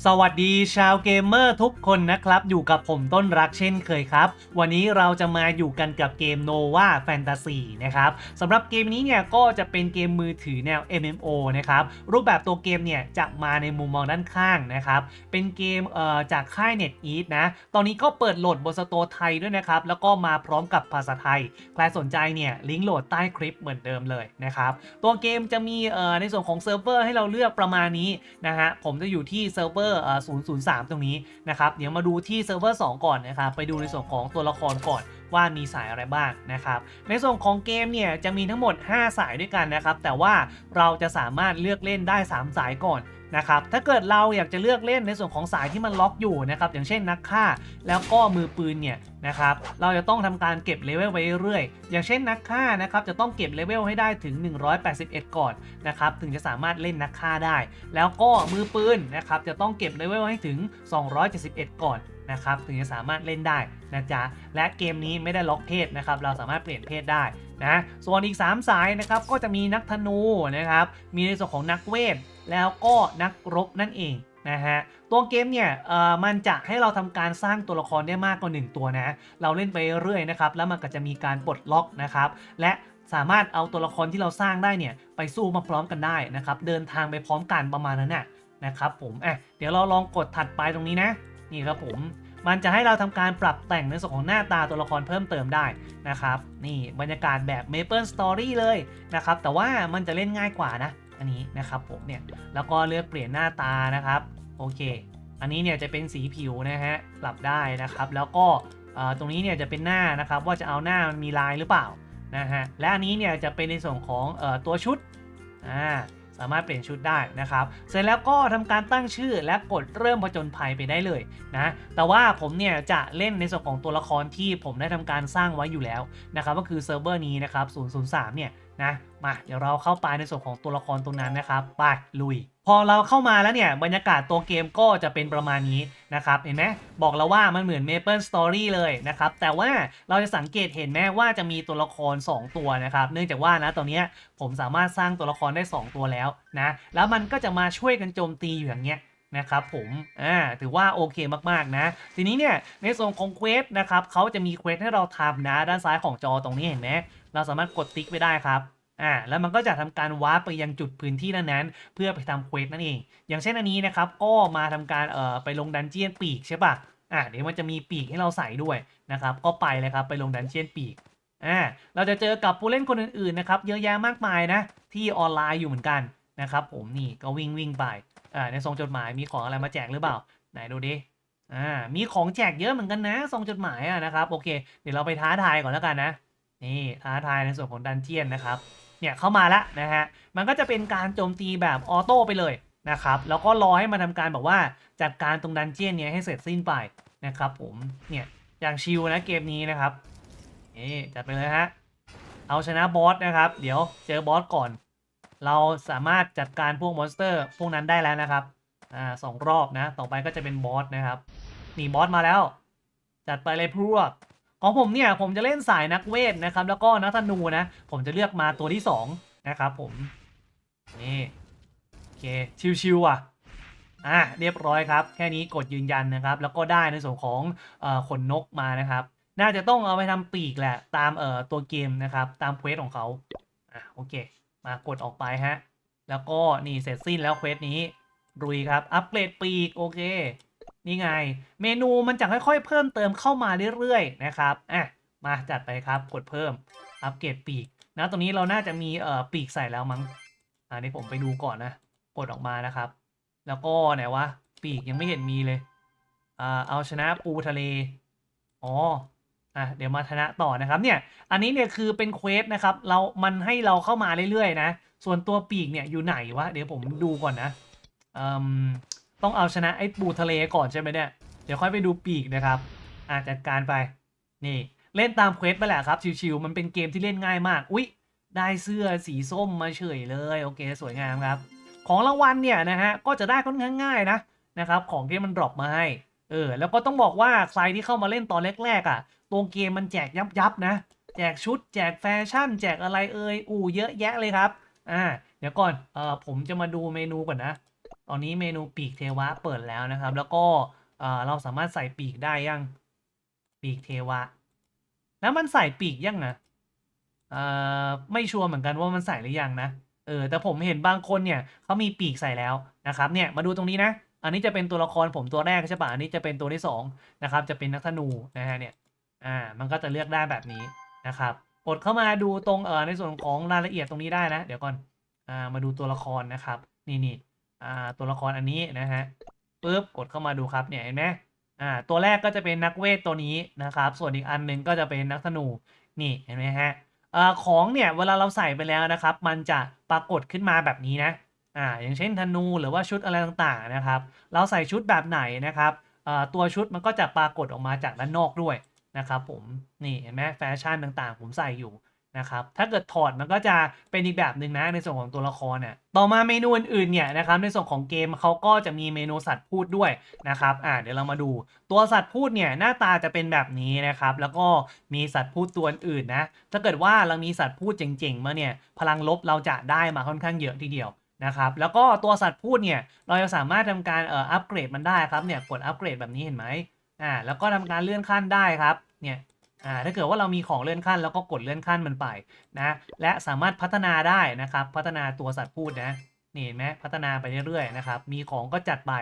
สวัสดีชาวเกมเมอร์ทุกคนนะครับ อยู่กับผมต้นรักเช่นเคยครับ วันนี้เราจะมาอยู่กันกับเกม Nova Fantasy นะครับสำหรับเกมนี้เนี่ยก็จะเป็นเกมมือถือแนว MMO นะครับรูปแบบตัวเกมเนี่ยจะมาในมุมมองด้านข้างนะครับเป็นเกมเอ่อจากค่าย NetEase นะตอนนี้ก็เปิดโหลดบนสตร์ไทยด้วยนะครับแล้วก็มาพร้อมกับภาษาไทย ใครสนใจเนี่ยลิงก์โหลดใต้คลิปเหมือนเดิมเลยนะครับตัวเกมจะมีเอ่อในส่วนของเซิร์ฟเวอร์ให้เราเลือกประมาณนี้นะฮะผมจะอยู่ที่เซิร์ฟเวอร์อ่อ003 ตรงนี้นะครับ เดี๋ยวมาดูที่เซิร์ฟเวอร์ 2 ก่อนนะครับ ไปดูในส่วนของตัวละครก่อน ว่ามีสายอะไรบ้างนะครับ ในส่วนของเกมเนี่ยจะมีทั้งหมด 5 สายด้วยกันนะครับ แต่ว่าเราจะสามารถเลือกเล่นได้ 3 สายก่อนนะครับ ถ้าเกิดเราอยากจะเลือกเล่นในส่วนของสายที่มันล็อกอยู่นะครับ อย่างเช่นนักฆ่า แล้วก็มือปืนเนี่ยนะครับ เราจะต้องทำการเก็บเลเวลไว้เรื่อยๆอย่างเช่นนักฆ่านะครับจะต้องเก็บเลเวลให้ได้ถึง 181 ก่อนนะครับ ถึงจะสามารถเล่นนักฆ่าได้ แล้วก็มือปืนนะครับจะต้องเก็บเลเวลให้ถึง 271 ก่อน นะครับถึงจะสามารถเล่นได้นะจ๊ะและเกมนี้ไม่ได้ล็อกเพศนะครับเราสามารถเปลี่ยนเพศได้นะส่วนอีก 3 สายนะครับก็จะมีนักธนูนะครับมีในส่วนของนักเวท แล้วก็นักรบนั่นเองนะฮะตัวเกมเนี่ยมันจะให้เราทำการสร้างตัวละครได้มากกว่า 1 ตัวนะเราเล่นไปเรื่อยนะครับแล้วมันก็จะมีการปลดล็อกนะครับและสามารถเอาตัวละครที่เราสร้างได้เนี่ยไปสู้มาพร้อมกันได้นะครับเดินทางไปพร้อมกันประมาณนั้นนะนะครับผมอะเดี๋ยวเราลองกดถัดไปตรงนี้นะนี่ครับผม มันจะให้เราทำการปรับแต่งในส่วนของหน้าตาตัวละครเพิ่มเติมได้นะครับ นี่บรรยากาศแบบ Maple Story เลยนะครับ แต่ว่ามันจะเล่นง่ายกว่านะ อันนี้นะครับผมเนี่ย แล้วก็เลือกเปลี่ยนหน้าตานะครับ โอเค อันนี้เนี่ยจะเป็นสีผิวนะฮะ ปรับได้นะครับ แล้วก็เอ่อตรงนี้เนี่ยจะเป็นหน้านะครับ ว่าจะเอาหน้ามันมีลายหรือเปล่านะฮะ และอันนี้เนี่ยจะเป็นในส่วนของเอ่อตัวชุด อ่าามารถเปลี่ยนชุดได้นะครับ เสร็จแล้วก็ทำการตั้งชื่อและกดเริ่มผจญภัยไปได้เลยนะแต่ว่าผมเนี่ยจะเล่นในส่วนของตัวละครที่ผมได้ทำการสร้างไว้อยู่แล้วนะครับก็คือเซิร์ฟเวอร์นี้นะครับ003เนี่ยนะมาเดี๋ยวเราเข้าไปในส่วนของตัวละครตรงนั้นนะครับ ไปลุย พอเราเข้ามาแล้วเนี่ยบรรยากาศตัวเกมก็จะเป็นประมาณนี้นะครับเห็นไหมบอกแล้วว่ามันเหมือน Maple Story เลยนะครับแต่ว่าเราจะสังเกตเห็นแม้ว่าจะมีตัวละคร 2 ตัวนะครับเนื่องจากว่านะตอนเนี้ยผมสามารถสร้างตัวละครได้ 2 ตัวแล้วนะแล้วมันก็จะมาช่วยกันโจมตีอยู่อย่างเงี้ยนะครับผม อ่า ถือว่าโอเคมากๆนะ ทีนี้เนี่ย ในส่วนของเควสนะครับเขาจะมีเควสให้เราทำนะ ด้านซ้ายของจอตรงนี้เห็นไหม เราสามารถกดติ๊กไปได้ครับ อ่าแล้วมันก็จะทำการวาร์ปไปยังจุดพื้นที่นั้นๆเพื่อไปทำเควสนั่นเอง อย่างเช่นอันนี้นะครับก็มาทำการเอ่อไปลงดันเจียนปีกใช่ปะอ่าเดี๋ยวมันจะมีปีกให้เราใส่ด้วยนะครับก็ไปเลยครับไปลงดันเจียนปีกอ่าเราจะเจอกับผู้เล่นคนอื่นๆนะครับเยอะแยะมากมายนะที่ออนไลน์อยู่เหมือนกันนะครับผมนี่ก็วิ่งวิ่งไปอ่าในซองจดหมายมีของอะไรมาแจกหรือเปล่าไหนดูดิอ่ามีของแจกเยอะเหมือนกันนะซองจดหมายอะนะครับโอเค เดี๋ยวเราไปท้าทายก่อนแล้วกันนะนี่ท้าทายในส่วนของดันเจียนนะครับ เนี่ยเข้ามาและนะฮะ มันก็จะเป็นการโจมตีแบบออโต้ไปเลยนะครับ แล้วก็รอให้มาทำการแบบว่าจัดการตรงดันเจียนเนี้ยให้เสร็จสิ้นไปนะครับผมเนี่ยอย่างชิลนะเกมนี้นะครับนี่จัดไปเลยฮะเอาชนะบอสนะครับ เดี๋ยวเจอบอสก่อน เราสามารถจัดการพวกมอนสเตอร์พวกนั้นได้แล้วนะครับอ่าสองรอบนะ ต่อไปก็จะเป็นบอสนะครับนี่บอสมาแล้ว จัดไปเลยพวก ของผมเนี่ยผมจะเล่นสายนักเวทนะครับ แล้วก็นักธนูนะ ผมจะเลือกมาตัวที่สองนะครับผมนี่โอเคชิวๆอะอะเรียบร้อยครับ แค่นี้กดยืนยันนะครับ แล้วก็ได้ในส่วนของอขนนกมานะครับ น่าจะต้องเอาไปทำปีกแหละ ตามเอ่อตัวเกมนะครับ ตามเควสของเขาอะโอเค มากดออกไปฮะแล้วก็นี่เสร็จสิ้นแล้วเควสนี้รุยครับ อัปเกรดปีกโอเค นี่ไง เมนูมันจะค่อยๆ เพิ่มเติมเข้ามาเรื่อยๆนะครับอะมาจัดไปครับกดเพิ่มอัปเกรดปีกนะตรงนี้เราน่าจะมีเอ่อปีกใส่แล้วมั้งอ่านี่ผมไปดูก่อนนะกดออกมานะครับ แล้วก็ไหนวะปีกยังไม่เห็นมีเลยอ่าเอาชนะปูทะเลอ๋ออะเดี๋ยวมาชนะต่อนะครับเนี่ยอันนี้เนี่ยคือเป็นเควสนะครับเรา มันให้เราเข้ามาเรื่อยๆนะ ส่วนตัวปีกเนี่ยอยู่ไหนวะเดี๋ยวผมดูก่อนนะอืม ต้องเอาชนะไอ้ปูทะเลก่อนใช่ไหมเนี่ย เดี๋ยวค่อยไปดูปีกนะครับอะจัดการไป นี่ เล่นตามเควสไปแหละครับ ชิวๆ มันเป็นเกมที่เล่นง่ายมาก อุ๊ย ได้เสื้อสีส้มมาเฉยเลย โอเค สวยงามครับ ของรางวัลเนี่ยนะฮะ ก็จะได้ค่อนข้างง่ายนะนะครับ ของที่มันดรอปมาให้ เออ แล้วก็ต้องบอกว่าใครที่เข้ามาเล่นตอนแรกๆอะ ตัวเกมมันแจกยับยับๆนะ แจกชุด แจกแฟชั่น แจกอะไรเอ่ย อู่เยอะแยะเลยครับ อ่า เดี๋ยวก่อน เออผมจะมาดูเมนูก่อนนะ อนนี้เมนูปีกเทวะเปิดแล้วนะครับ แล้วก็เอ่อเราสามารถใส่ปีกได้ยังปีกเทวะ แล้วมันใส่ปีกยังนะเอ่อไม่ชัวร์เหมือนกันว่ามันใส่หรือยังนะเออแต่ผมเห็นบางคนเนี่ยเขามีปีกใส่แล้วนะครับเนี่ยมาดูตรงนี้นะ อันนี้จะเป็นตัวละครผมตัวแรกใช่ปะอันนี้จะเป็นตัวที่สองนะครับจะเป็นนักธนูนะฮะเนี่ยอ่ามันก็จะเลือกได้แบบนี้นะครับกดเข้ามาดูตรงเอ่อในส่วนของรายละเอียดตรงนี้ได้นะ เดี๋ยวก่อนอ่ามาดูตัวละครนะครับนี่นี่ อ่าตัวละครอันนี้นะฮะปึ๊บกดเข้ามาดูครับเนี่ยเห็นไหมอ่าตัวแรกก็จะเป็นนักเวทตัวนี้นะครับ ส่วนอีกอันหนึงก็จะเป็นนักธนูนี่เห็นไหมฮะอ่อของเนี่ยเวลาเราใส่ไปแล้วนะครับ มันจะปรากฏขึ้นมาแบบนี้นะอ่าอย่างเช่นธนูหรือว่าชุดอะไรต่างๆนะครับ เราใส่ชุดแบบไหนนะครับอ่อตัวชุดมันก็จะปรากฏออกมาจากด้านนอกด้วยนะครับผมนี่เห็นไหมแฟชั่นต่างๆ ผมใส่อยู่ นะครับถ้าเกิดถอดมันก็จะเป็นอีกแบบหนึ่งนะในส่วนของตัวละครเนี่ยต่อมาเมนูอื่นๆเนี่ยนะครับในส่วนของเกมเขาก็จะมีเมนูสัตว์พูดด้วยนะครับอ่าเดี๋ยวเรามาดูตัวสัตว์พูดเนี่ยหน้าตาจะเป็นแบบนี้นะครับแล้วก็มีสัตว์พูดตัวอื่นนะถ้าเกิดว่าเรามีสัตว์พูดเจ๋งๆมาเนี่ยพลังลบเราจะได้มาค่อนข้างเยอะทีเดียวนะครับแล้วก็ตัวสัตว์พูดเนี่ยเราจะสามารถทำการเอ่ออัปเกรดมันได้ครับเนี่ยกดอัปเกรดแบบนี้เห็นไหมอ่าแล้วก็ทำการเลื่อนขั้นได้ครับเนี่ย อ่าถ้าเกิดว่าเรามีของเลื่อนขั้นแล้วก็กดเลื่อนขั้นมันไปนะและสามารถพัฒนาได้นะครับ พัฒนาตัวสัตว์พูดนะนี่เห็นไหมพัฒนาไปเรื่อยๆนะครับมีของก็จัดไป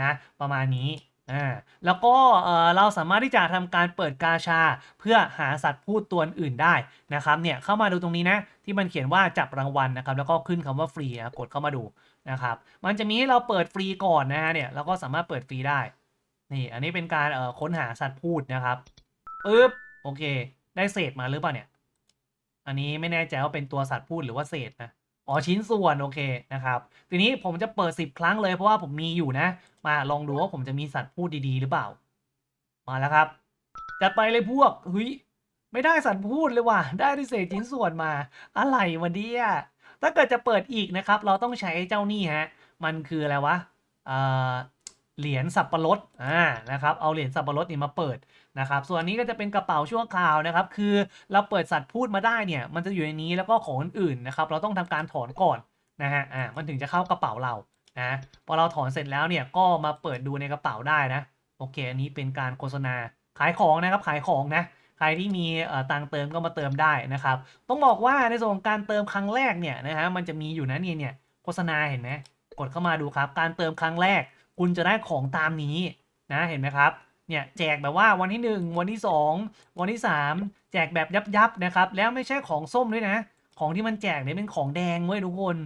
นะประมาณนี้อ่าแล้วก็เออเราสามารถที่จะทำการเปิดกาชา เพื่อหาสัตว์พูดตัวอื่นได้นะครับเนี่ยเข้ามาดูตรงนี้นะที่มันเขียนว่าจับรางวัลนะครับแล้วก็ขึ้นคำว่าฟรีนะกดเข้ามาดูนะครับมันจะมีให้เราเปิดฟรีก่อนนะฮะเนี่ยเราก็สามารถเปิดฟรีได้นี่อันนี้เป็นการเออค้นหาสัตว์พูดนะครับปึ๊บ โอเค ได้เศษมาหรือเปล่าเนี่ย อันนี้ไม่แน่ใจว่าเป็นตัวสัตว์พูดหรือว่าเศษนะ อ๋อชิ้นส่วนโอเคนะครับ ทีนี้ผมจะเปิด 10 ครั้งเลยเพราะว่าผมมีอยู่นะ มาลองดูว่าผมจะมีสัตว์พูดดีๆ หรือเปล่า มาแล้วครับ จัดไปเลยพวกเฮ้ยไม่ได้สัตว์พูดเลยว่ะ ได้ที่เศษชิ้นส่วนมา อะไรวะเนี่ยถ้าเกิดจะเปิดอีกนะครับ เราต้องใช้เจ้านี่ฮะ มันคืออะไรวะ เอ่อ เหรียญสับปะรดอ่านะครับเอาเหรียญสับปะรดนี่มาเปิดนะครับส่วนนี้ก็จะเป็นกระเป๋าชั่วคราวนะครับคือเราเปิดสัตว์พูดมาได้เนี่ยมันจะอยู่ในนี้แล้วก็ของอื่นๆนะครับเราต้องทำการถอนก่อนนะฮะอ่ามันถึงจะเข้ากระเป๋าเรานะพอเราถอนเสร็จแล้วเนี่ยก็มาเปิดดูในกระเป๋าได้นะโอเคอันนี้เป็นการโฆษณาขายของนะครับขายของนะใครที่มีเอ่อตังเติมก็มาเติมได้นะครับ ต้องบอกว่าในส่วนของการเติมครั้งแรกเนี่ยนะฮะมันจะมีอยู่นะเนี่ยเนี่ยโฆษณาเห็นไหมกดเข้ามาดูครับ การเติมครั้งแรก คุณจะได้ของตามนี้นะเห็นไหมครับเนี่ยแจกแบบว่าวันที่ 1 วันที่ 2 วันที่ 3 แจกแบบยับยับนะครับ แล้วไม่ใช่ของส้มด้วยนะ ของที่มันแจกเนี่ยเป็นของแดงเว้ยทุกคน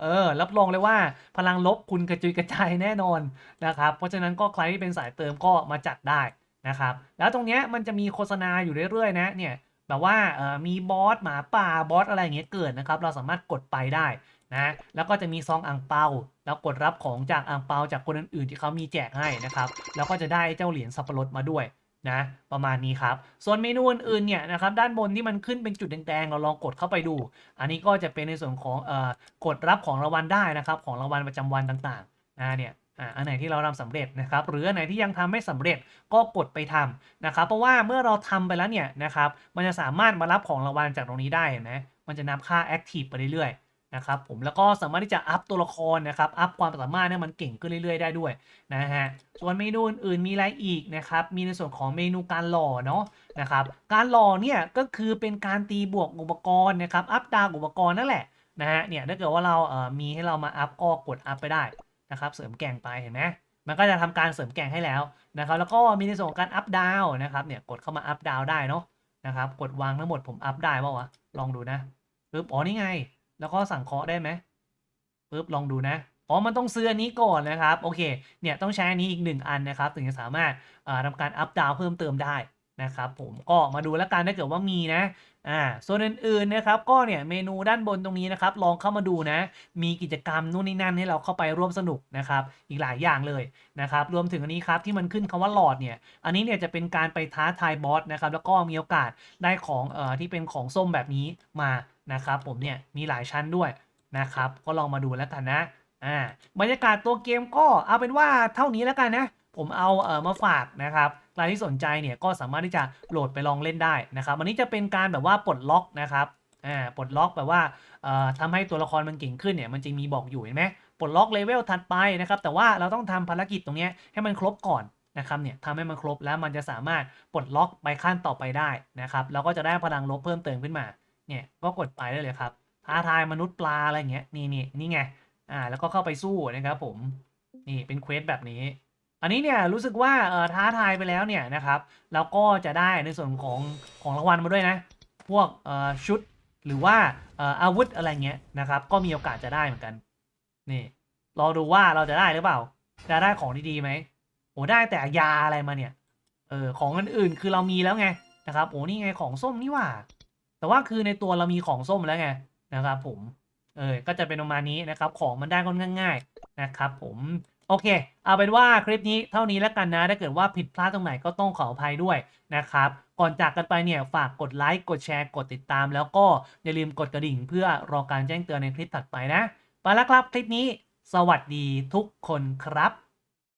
เออรับรองเลยว่าพลังลบคุณกระจุยกระจายแน่นอนนะครับ เพราะฉะนั้นก็ใครที่เป็นสายเติมก็มาจัดได้นะครับ แล้วตรงเนี้ยมันจะมีโฆษณาอยู่เรื่อยๆนะเนี่ยแบบว่าเออมีบอสหมาป่าบอสอะไรอย่างเงี้ยเกิดนะครับ เราสามารถกดไปได้ นะแล้วก็จะมีซองอ่างเปาแล้วกดรับของจากอ่างเปาจากคนอื่นๆที่เขามีแจกให้นะครับแล้วก็จะได้เจ้าเหรียญสับปะรดมาด้วยนะประมาณนี้ครับ ส่วนเมนูอื่นๆเนี่ยนะครับด้านบนที่มันขึ้นเป็นจุดแดงๆเราลองกดเข้าไปดู อันนี้ก็จะเป็นในส่วนของเอ่อกดรับของรางวัลได้นะครับของรางวัลประจำวันต่างๆนะเนี่ยอันไหนที่เราทำสำเร็จนะครับหรืออันไหนที่ยังทำไม่สำเร็จก็กดไปทำนะครับเพราะว่าเมื่อเราทำไปแล้วเนี่ยนะครับมันจะสามารถมารับของรางวัลจากตรงนี้ได้นไหมมันจะนับค่า Active ไปเรื่อยๆ นะครับผมแล้วก็สามารถที่จะอัพตัวละครนะครับอัพความสามารถให้มันเก่งขึ้นเรื่อยๆได้ด้วยนะฮะส่วนเมนูอื่นๆมีอะไรอีกนะครับมีในส่วนของเมนูการหล่อเนาะนะครับการหล่อเนี่ยก็คือเป็นการตีบวกอุปกรณ์นะครับอัพดาวอุปกรณ์นั่นแหละนะฮะเนี่ยถ้าเกิดว่าเราเอ่อมีให้เรามาอัพก็กดอัพไปได้นะครับเสริมแก่งไปเห็นไหมมันก็จะทำการเสริมแก่งให้แล้วนะครับแล้วก็มีในส่วนของการอัพดาวนะครับเนี่ยกดเข้ามาอัพดาวได้เนาะนะครับกดวางทั้งหมดผมอัพได้ป่าวะลองดูนะปึ๊บอ๋อนี่ไง แล้วก็สั่งเคาะได้ไหมปึ๊บลองดูนะอ๋อมันต้องซื้ออันนี้ก่อนนะครับ โอเค เนี่ยต้องใช้อันนี้อีกหนึ่งอันนะครับ ถึงจะสามารถเอ่อทำการอัพดาวเพิ่มเติมได้นะครับผมก็มาดูแล้วกันถ้าเกิดว่ามีนะอ่าส่วนอื่นๆนะครับก็เนี่ยเมนูด้านบนตรงนี้นะครับ ลองเข้ามาดูนะ มีกิจกรรมนู่นนี่นั่นให้เราเข้าไปร่วมสนุกนะครับ อีกหลายอย่างเลยนะครับ รวมถึงอันนี้ครับที่มันขึ้นคำว่าหลอดเนี่ย อันนี้เนี่ยจะเป็นการไปท้าทายบอสนะครับ แล้วก็มีโอกาสได้ของเอ่อที่เป็นของส้มแบบนี้มา นะครับผมเนี่ยมีหลายชั้นด้วยนะครับก็ลองมาดูแล้วกันนะอ่าบรรยากาศตัวเกมก็เอาเป็นว่าเท่านี้แล้วกันนะ ผมเอาเอ่อมาฝากนะครับใครที่สนใจเนี่ยก็สามารถที่จะโหลดไปลองเล่นได้นะครับอันนี้จะเป็นการแบบว่าปลดล็อกนะครับอ่าปลดล็อกแบบว่าเอ่อทำให้ตัวละครมันเก่งขึ้นเนี่ยมันจะมีบอกอยู่เห็นไหมปลดล็อกเลเวลถัดไปนะครับแต่ว่าเราต้องทำภารกิจตรงนี้ให้มันครบก่อนนะครับเนี่ยทำให้มันครบแล้วมันจะสามารถปลดล็อกไปขั้นต่อไปได้นะครับเราก็จะได้พลังลบเพิ่มเติมขึ้นมา เนี่ยก็กดไปได้เลยครับท้าทายมนุษย์ปลาอะไรเงี้ยนี่นี่นี่ไงอ่าแล้วก็เข้าไปสู้นะครับผมนี่เป็นเควสแบบนี้ อันนี้เนี่ยรู้สึกว่าเอ่อท้าทายไปแล้วเนี่ยนะครับแล้วก็จะได้ในส่วนของของรางวัลมาด้วยนะ พวกเอ่อชุดหรือว่าเอ่ออาวุธอะไรเงี้ยนะครับ ก็มีโอกาสจะได้เหมือนกันนี่รอดูว่าเราจะได้หรือเปล่าจะได้ของดีๆไหมโอ้ได้แต่ยาอะไรมาเนี่ยเออของอื่นๆคือเรามีแล้วไงนะครับโอ้นี่ไงของส้มนี่ว่า แต่ว่าคือในตัวเรามีของส้มแล้วไงนะครับผม เออ ก็จะเป็นประมาณนี้นะครับ ของมันได้ค่อนข้างง่ายนะครับผมโอเค เอาเป็นว่าคลิปนี้เท่านี้แล้วกันนะ ถ้าเกิดว่าผิดพลาดตรงไหนก็ต้องขออภัยด้วยนะครับ ก่อนจากกันไปเนี่ยฝากกดไลค์ กดแชร์ กดติดตาม แล้วก็อย่าลืมกดกระดิ่ง เพื่อรอการแจ้งเตือนในคลิปถัดไปนะ ไปแล้วครับคลิปนี้ สวัสดีทุกคนครับ